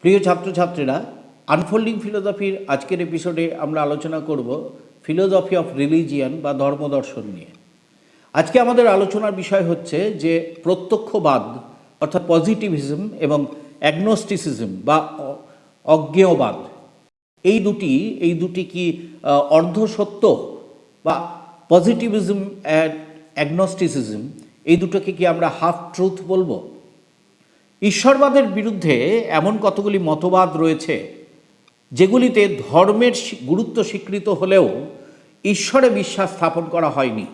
প্রিয় ছাত্রছাত্রীরা আনফোল্ডিং ফিলোসফির আজকের এপিসোডে আমরা আলোচনা করব ফিলোসফি অফ রিলিজিয়ান বা ধর্মদর্শন নিয়ে। আজকে আমাদের আলোচনার বিষয় হচ্ছে যে প্রত্যক্ষবাদ, অর্থাৎ পজিটিভিজম এবং অ্যাগনোস্টিসিজম বা অজ্ঞেয়বাদ, এই দুটি এই দুটি কি অর্ধসত্য বা পজিটিভিজম অ্যান্ড অ্যাগনোস্টিসিজম এই দুটোকে কি আমরা হাফ ট্রুথ বলব? ঈশ্বরবাদের বিরুদ্ধে এমন কতগুলি মতবাদ রয়েছে, যেগুলিতে ধর্মের গুরুত্ব স্বীকৃত হলেও ঈশ্বরে বিশ্বাস স্থাপন করা হয়নি।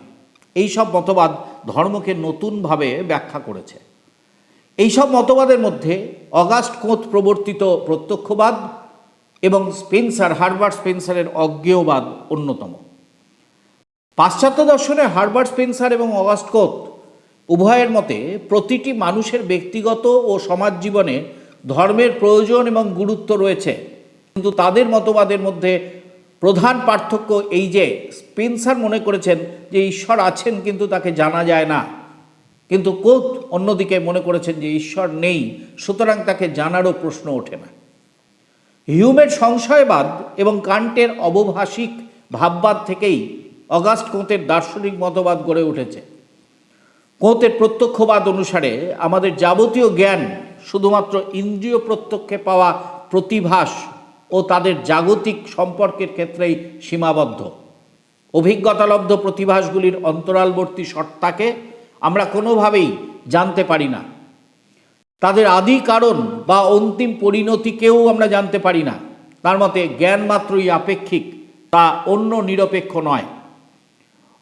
এই সব মতবাদ ধর্মকে নতুনভাবে ব্যাখ্যা করেছে। এই সব মতবাদের মধ্যে অগাস্ট কোঁত প্রবর্তিত প্রত্যক্ষবাদ এবং স্পেন্সার, হারবার্ট স্পেন্সারের অজ্ঞেয়বাদ অন্যতম। পাশ্চাত্য দর্শনে হারবার্ট স্পেন্সার এবং অগাস্ট কোত উভয়ের মতে প্রতিটি মানুষের ব্যক্তিগত ও সমাজ জীবনে ধর্মের প্রয়োজন এবং গুরুত্ব রয়েছে। কিন্তু তাদের মতবাদের মধ্যে প্রধান পার্থক্য এই যে, স্পেন্সার মনে করেছেন যে ঈশ্বর আছেন কিন্তু তাকে জানা যায় না। কিন্তু কোত অন্যদিকে মনে করেছেন যে ঈশ্বর নেই, সুতরাং তাকে জানারও প্রশ্ন ওঠে না। হিউমের সংশয়বাদ এবং কান্টের অবভাষিক ভাববাদ থেকেই অগাস্ট কোঁতের দার্শনিক মতবাদ গড়ে উঠেছে। কোঁতের প্রত্যক্ষবাদ অনুসারে আমাদের যাবতীয় জ্ঞান শুধুমাত্র ইন্দ্রিয় প্রত্যক্ষে পাওয়া প্রতিভাস ও তাদের জাগতিক সম্পর্কের ক্ষেত্রেই সীমাবদ্ধ। অভিজ্ঞতালব্ধ প্রতিভাসগুলির অন্তরালবর্তী সত্তাকে আমরা কোনোভাবেই জানতে পারি না। তাদের আদি কারণ বা অন্তিম পরিণতিকেও আমরা জানতে পারি না। তার মতে জ্ঞান মাত্রই আপেক্ষিক, তা অন্য নিরপেক্ষ নয়।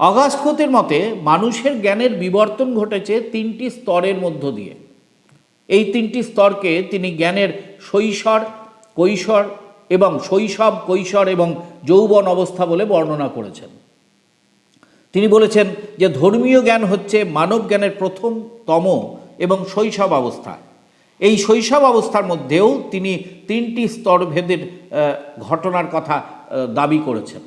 অগাস্ট কোতের মতে মানুষের জ্ঞানের বিবর্তন ঘটেছে তিনটি স্তরের মধ্য দিয়ে। এই তিনটি স্তরকে তিনি জ্ঞানের শৈশর, কৈশোর এবং শৈশব, কৈশোর এবং যৌবন অবস্থা বলে বর্ণনা করেছেন। তিনি বলেছেন যে ধর্মীয় জ্ঞান হচ্ছে মানব জ্ঞানের প্রথমতম এবং শৈশব অবস্থা। এই শৈশব অবস্থার মধ্যেও তিনি তিনটি স্তরভেদের ঘটনার কথা দাবি করেছেন।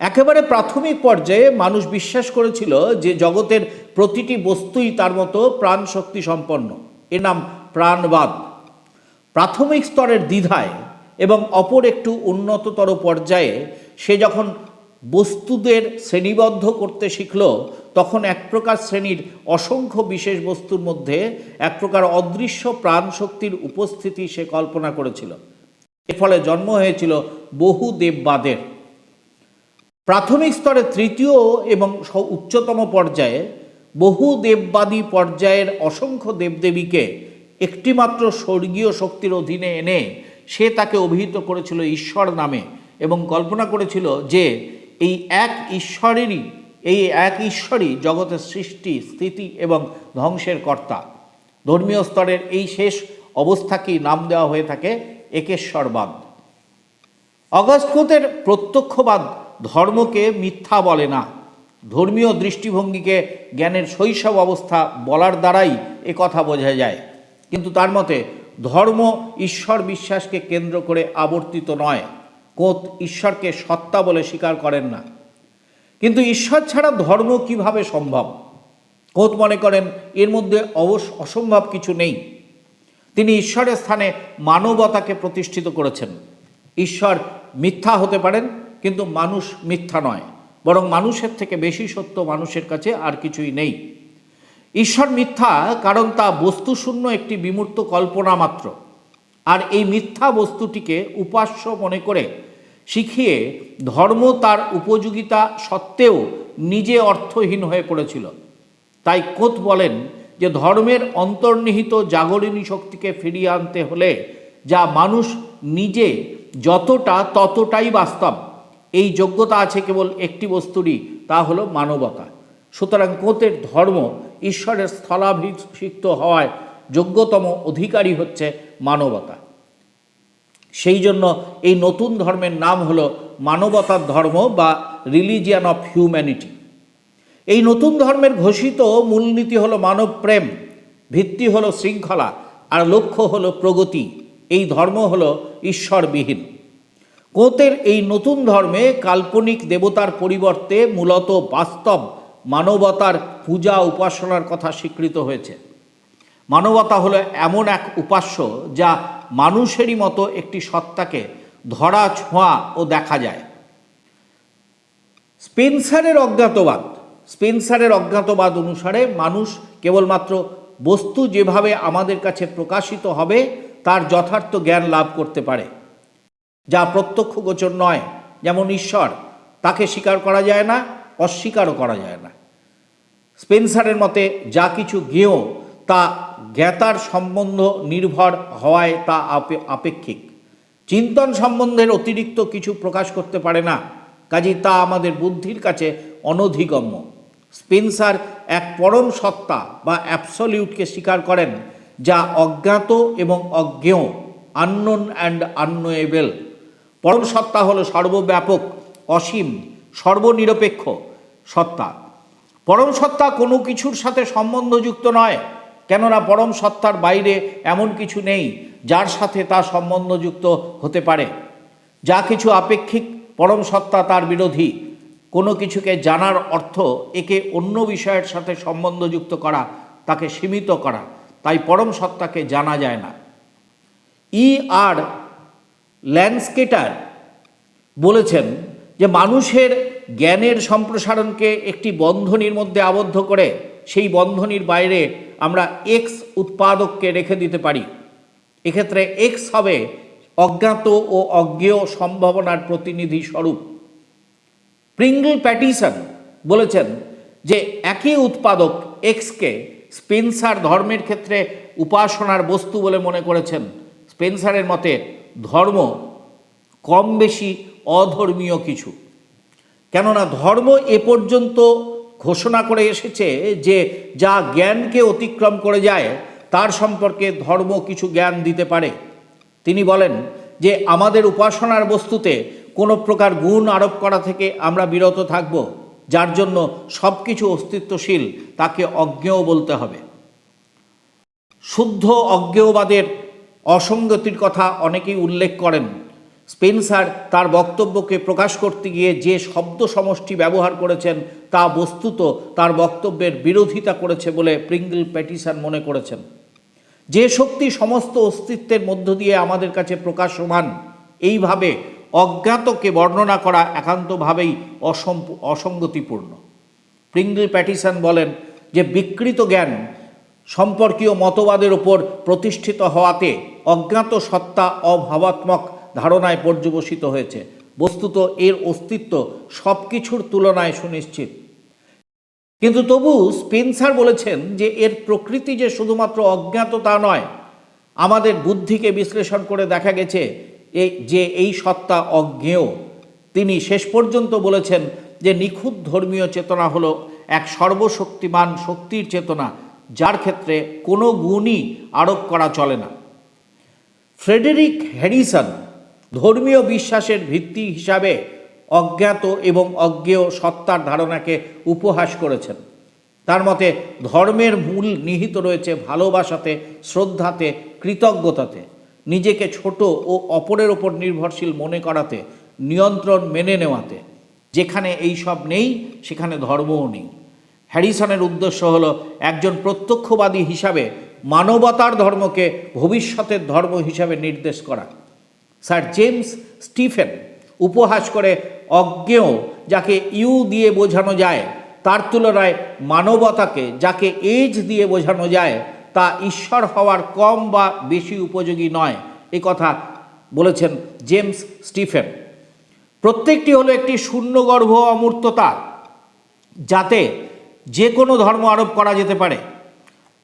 একেবারে প্রাথমিক পর্যায়ে মানুষ বিশ্বাস করেছিল যে জগতের প্রতিটি বস্তুই তার মতো প্রাণ শক্তি সম্পন্ন। এর নাম প্রাণবাদ। প্রাথমিক স্তরের দ্বিধায় এবং অপর একটু উন্নততর পর্যায়ে সে যখন বস্তুদের শ্রেণীবদ্ধ করতে শিখল, তখন এক প্রকার শ্রেণির অসংখ্য বিশেষ বস্তুর মধ্যে এক প্রকার অদৃশ্য প্রাণ শক্তির উপস্থিতি সে কল্পনা করেছিল। এর ফলে জন্ম হয়েছিল বহু দেববাদের। প্রাথমিক স্তরে তৃতীয় এবং উচ্চতম পর্যায়ে বহু দেববাদী পর্যায়ের অসংখ্য দেবদেবীকে একটিমাত্র স্বর্গীয় শক্তির অধীনে এনে সে তাকে অভিহিত করেছিল ঈশ্বর নামে এবং কল্পনা করেছিল যে এই এক ঈশ্বরেরই, এই এক ঈশ্বরই জগতের সৃষ্টি, স্থিতি এবং ধ্বংসের কর্তা। ধর্মীয় স্তরের এই শেষ অবস্থাকেই নাম দেওয়া হয়ে থাকে একেশ্বরবাদ। অগস্টকোতের প্রত্যক্ষবাদ ধর্মকে মিথ্যা বলে না। ধর্মীয় দৃষ্টিভঙ্গিকে জ্ঞানের শৈশব অবস্থা বলার দ্বারাই এ কথা বোঝা যায়। কিন্তু তার মতে, ধর্ম ঈশ্বর বিশ্বাসকে কেন্দ্র করে আবর্তিত নয়, কোত ঈশ্বরকে সত্তা বলে স্বীকার করেন না। কিন্তু ঈশ্বর ছাড়া ধর্ম কীভাবে সম্ভব? কোত মনে করেন, এর মধ্যে অবশ্য অসম্ভব কিছু নেই। তিনি ঈশ্বরের স্থানে মানবতাকে প্রতিষ্ঠিত করেছেন। ঈশ্বর মিথ্যা হতে পারেন কিন্তু মানুষ মিথ্যা নয়, বরং মানুষের থেকে বেশি সত্য মানুষের কাছে আর কিছুই নেই। ঈশ্বর মিথ্যা, কারণ তা বস্তুশূন্য একটি বিমূর্ত কল্পনা মাত্র। আর এই মিথ্যা বস্তুটিকে উপাস্য মনে করে শিখিয়ে ধর্ম তার উপযোগিতা সত্ত্বেও নিজে অর্থহীন হয়ে পড়েছিল। তাই কোত বলেন যে ধর্মের অন্তর্নিহিত জাগরণী শক্তিকে ফিরিয়ে আনতে হলে যা মানুষ নিজে যতটা ততটাই বাস্তব। এই যোগ্যতা আছে কেবল একটি বস্তুরই, তা হলো মানবতা। সুতরাং কোতের ধর্ম ঈশ্বরের স্থলাভিষিক্ত হওয়ায় যোগ্যতম অধিকারী হচ্ছে মানবতা। সেই জন্য এই নতুন ধর্মের নাম হলো মানবতার ধর্ম বা রিলিজিয়ান অফ হিউম্যানিটি। এই নতুন ধর্মের ঘোষিত মূলনীতি হলো মানব প্রেম, ভিত্তি হলো শৃঙ্খলা, আর লক্ষ্য হলো প্রগতি। এই ধর্ম হলো ঈশ্বরবিহীন। কোতের এই নতুন ধর্মে কাল্পনিক দেবতার পরিবর্তে মূলত বাস্তব মানবতার পূজা উপাসনার কথা স্বীকৃত হয়েছে। মানবতা হলো এমন এক উপাস্য যা মানুষেরই মতো একটি সত্তাকে ধরা, ছোঁয়া ও দেখা যায়। স্পেন্সারের অজ্ঞাতবাদ। স্পেন্সারের অজ্ঞাতবাদ অনুসারে মানুষ কেবলমাত্র বস্তু যেভাবে আমাদের কাছে প্রকাশিত হবে, তার যথার্থ জ্ঞান লাভ করতে পারে। যা প্রত্যক্ষ গোচর নয়, যেমন ঈশ্বর, তাকে স্বীকার করা যায় না, অস্বীকারও করা যায় না। স্পেন্সারের মতে, যা কিছু জ্ঞেয় তা জ্ঞাতার সম্বন্ধ নির্ভর হওয়ায় তা আপে- আপেক্ষিক। চিন্তন সম্বন্ধের অতিরিক্ত কিছু প্রকাশ করতে পারে না, কাজেই তা আমাদের বুদ্ধির কাছে অনধিগম্য। স্পেন্সার এক পরম সত্তা বা অ্যাবসলিউটকে স্বীকার করেন, যা অজ্ঞাত এবং অজ্ঞেয়, আননোন অ্যান্ড আননোয়েবেল। পরম সত্তা হলো সর্বব্যাপক, অসীম, সর্বনিরপেক্ষ সত্তা। পরম সত্তা কোনো কিছুর সাথে সম্বন্ধযুক্ত নয়, কেননা পরম সত্তার বাইরে এমন কিছু নেই যার সাথে তা সম্বন্ধযুক্ত হতে পারে। যা কিছু আপেক্ষিক পরম সত্তা তার বিরোধী। কোনো কিছুকে জানার অর্থ একে অন্য বিষয়ের সাথে সম্বন্ধযুক্ত করা, তাকে সীমিত করা। তাই পরম সত্তাকে জানা যায় না। ই আর ল্যান্ডস্কেটার বলেছেন যে মানুষের জ্ঞানের সম্প্রসারণকে একটি বন্ধনীর মধ্যে আবদ্ধ করে সেই বন্ধনীর বাইরে আমরা এক্স উৎপাদককে রেখে দিতে পারি। এক্ষেত্রে এক্স হবে অজ্ঞাত ও অজ্ঞেয় সম্ভাবনার প্রতিনিধি স্বরূপ। প্রিঙ্গল প্যাটিসন বলেছেন যে একই উৎপাদক এক্সকে স্পেন্সার ধর্মের ক্ষেত্রে উপাসনার বস্তু বলে মনে করেছেন। স্পেন্সারের মতে ধর্ম কম বেশি অধর্মীয় কিছু। কেননা ধর্ম এ পর্যন্ত ঘোষণা করে এসেছে যে যা জ্ঞানকে অতিক্রম করে যায়, তার সম্পর্কে ধর্ম কিছু জ্ঞান দিতে পারে। তিনি বলেন যে আমাদের উপাসনার বস্তুতে কোনো প্রকার গুণ আরোপ করা থেকে আমরা বিরত থাকব, যার জন্য সব কিছু অস্তিত্বশীল, তাকে অজ্ঞেয় বলতে হবে। শুদ্ধ অজ্ঞেয়বাদের অসঙ্গতির কথা অনেকেই উল্লেখ করেন। স্পেন্সার তার বক্তব্যকে প্রকাশ করতে গিয়ে যে শব্দ সমষ্টি ব্যবহার করেছেন তা বস্তুত তার বক্তব্যের বিরোধিতা করেছে বলে প্রিঙ্গল প্যাটিসন মনে করেছেন। যে শক্তি সমস্ত অস্তিত্বের মধ্য দিয়ে আমাদের কাছে প্রকাশমান, এইভাবে অজ্ঞাতকে বর্ণনা করা একান্তভাবেই অসঙ্গতিপূর্ণ। প্রিঙ্গল প্যাটিসন বলেন যে বিকৃত জ্ঞান সম্পর্কীয় মতবাদের ওপর প্রতিষ্ঠিত হওয়াতে অজ্ঞাত সত্তা অভাবাত্মক ধারণায় পর্যবসিত হয়েছে। বস্তুত এর অস্তিত্ব সব কিছুর তুলনায় সুনিশ্চিত। কিন্তু তবু স্পেন্সার বলেছেন যে এর প্রকৃতি যে শুধুমাত্র অজ্ঞাত তা নয়, আমাদের বুদ্ধিকে বিশ্লেষণ করে দেখা গেছে এই যে এই সত্তা অজ্ঞেয়। তিনি শেষ পর্যন্ত বলেছেন যে নিখুঁত ধর্মীয় চেতনা হলো এক সর্বশক্তিমান শক্তির চেতনা যার ক্ষেত্রে কোনো গুণই আরোপ করা চলে না। ফ্রেডেরিক হ্যারিসন ধর্মীয় বিশ্বাসের ভিত্তি হিসাবে অজ্ঞাত এবং অজ্ঞেয় সত্তার ধারণাকে উপহাস করেছেন। তার মতে, ধর্মের মূল নিহিত রয়েছে ভালোবাসাতে, শ্রদ্ধাতে, কৃতজ্ঞতাতে। নিজেকে ছোট ও অপরের ওপর নির্ভরশীল মনে করাতে, নিয়ন্ত্রণ মেনে নেওয়াতে। যেখানে এই সব নেই, সেখানে ধর্মও নেই। হ্যারিসনের উদ্দেশ্য হল একজন প্রত্যক্ষবাদী হিসাবে মানবতার ধর্মকে ভবিষ্যতের ধর্ম হিসাবে নির্দেশ করা। স্যার জেমস স্টিফেন উপহাস করে অজ্ঞেয় যাকে ইউ দিয়ে বোঝানো যায়, তার তুলনায় মানবতাকে যাকে এজ দিয়ে বোঝানো যায়, তা ঈশ্বর হওয়ার কম বা বেশি উপযোগী নয়, এ কথা বলেছেন জেমস স্টিফেন। প্রত্যেকটি হলো একটি শূন্যগর্ভ অমূর্ততা, যাতে যে কোনো ধর্ম আরোপ করা যেতে পারে।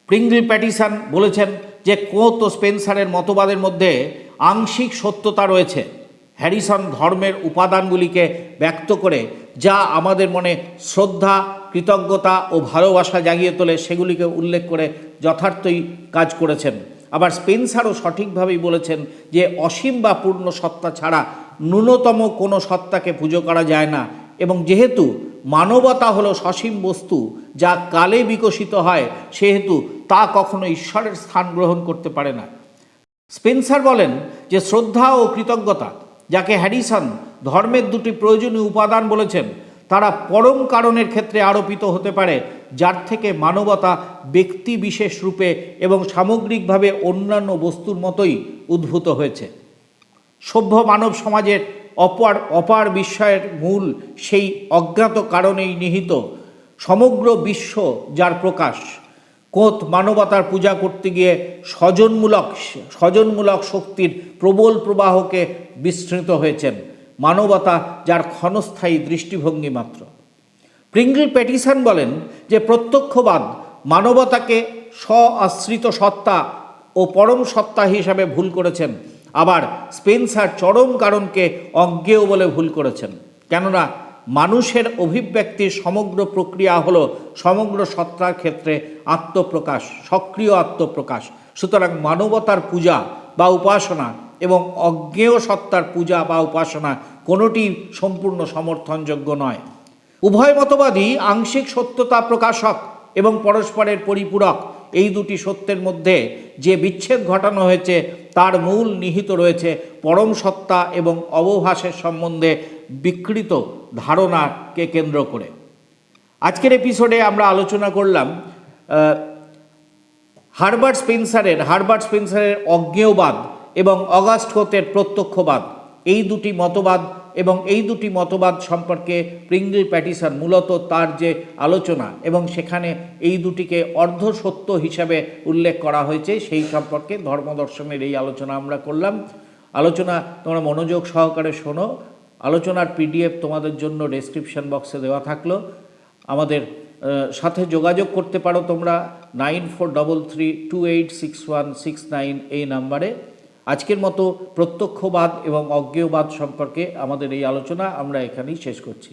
প্রিঙ্গল প্যাটিসন বলেছেন যে কোত ও স্পেন্সারের মতবাদের মধ্যে আংশিক সত্যতা রয়েছে। হ্যারিসন ধর্মের উপাদানগুলিকে ব্যক্ত করে যা আমাদের মনে শ্রদ্ধা, কৃতজ্ঞতা ও ভালোবাসা জাগিয়ে তোলে সেগুলিকে উল্লেখ করে যথার্থই কাজ করেছেন। আবার স্পেন্সারও সঠিকভাবেই বলেছেন যে অসীম বা পূর্ণ সত্তা ছাড়া ন্যূনতম কোনো সত্তাকে পুজো করা যায় না এবং যেহেতু মানবতা হলো সসীম বস্তু যা কালে বিকশিত হয়, সেহেতু তা কখনো ঈশ্বরের স্থান গ্রহণ করতে পারে না। স্পেন্সার বলেন যে শ্রদ্ধা ও কৃতজ্ঞতা, যাকে হ্যারিসন ধর্মের দুটি প্রয়োজনীয় উপাদান বলেছেন, তারা পরম কারণের ক্ষেত্রে আরোপিত হতে পারে, যার থেকে মানবতা ব্যক্তি বিশেষ রূপে এবং সামগ্রিকভাবে অন্যান্য বস্তুর মতোই উদ্ভূত হয়েছে। সভ্য মানব সমাজের অপার অপার বিস্ময়ের মূল সেই অজ্ঞাত কারণেই নিহিত, সমগ্র বিশ্ব যার প্রকাশ। কোত মানবতার পূজা করতে গিয়ে স্বজনমূলক স্বজনমূলক শক্তির প্রবল প্রবাহকে বিস্তৃত হয়েছেন মানবতা যার ক্ষণস্থায়ী দৃষ্টিভঙ্গি মাত্র। প্রিঙ্গল প্যাটিসন বলেন যে প্রত্যক্ষবাদ মানবতাকে স্ব আশ্রিত সত্তা ও পরম সত্তা হিসাবে ভুল করেছেন। আবার স্পেন্সার চরম কারণকে অজ্ঞেয় বলে ভুল করেছেন। কেননা মানুষের অভিব্যক্তির সমগ্র প্রক্রিয়া হলো সমগ্র সত্তার ক্ষেত্রে আত্মপ্রকাশ, সক্রিয় আত্মপ্রকাশ। সুতরাং মানবতার পূজা বা উপাসনা এবং অজ্ঞেয় সত্তার পূজা বা উপাসনা কোনোটি সম্পূর্ণ সমর্থনযোগ্য নয়। উভয় মতবাদী আংশিক সত্যতা প্রকাশক এবং পরস্পরের পরিপূরক। এই দুটি সত্যের মধ্যে যে বিচ্ছেদ ঘটানো হয়েছে তার মূল নিহিত রয়েছে পরম সত্তা এবং অবভাসের সম্বন্ধে বিকৃত ধারণাকে কেন্দ্র করে। আজকের এপিসোডে আমরা আলোচনা করলাম হারবার্ট স্পেন্সারের হারবার্ট স্পেন্সারের অজ্ঞেয়বাদ এবং অগাস্ট হোতের প্রত্যক্ষবাদ। এই দুটি মতবাদ এবং এই দুটি মতবাদ সম্পর্কে প্রিঙ্গল প্যাটিসন মূলত তার যে আলোচনা এবং সেখানে এই দুটিকে অর্ধ সত্য হিসাবে উল্লেখ করা হয়েছে, সেই সম্পর্কে ধর্মদর্শনের এই আলোচনা আমরা করলাম। আলোচনা, তোমরা মনোযোগ সহকারে শোনো। আলোচনার পিডিএফ তোমাদের জন্য ডেসক্রিপশন বক্সে দেওয়া থাকল। আমাদের সাথে যোগাযোগ করতে পারো তোমরা। Nine four double three two eight six one six nine এই নাম্বারে। আজকের মতো প্রত্যক্ষবাদ এবং অজ্ঞেয়বাদ সম্পর্কে আমাদের এই আলোচনা আমরা এখানেই শেষ করছি।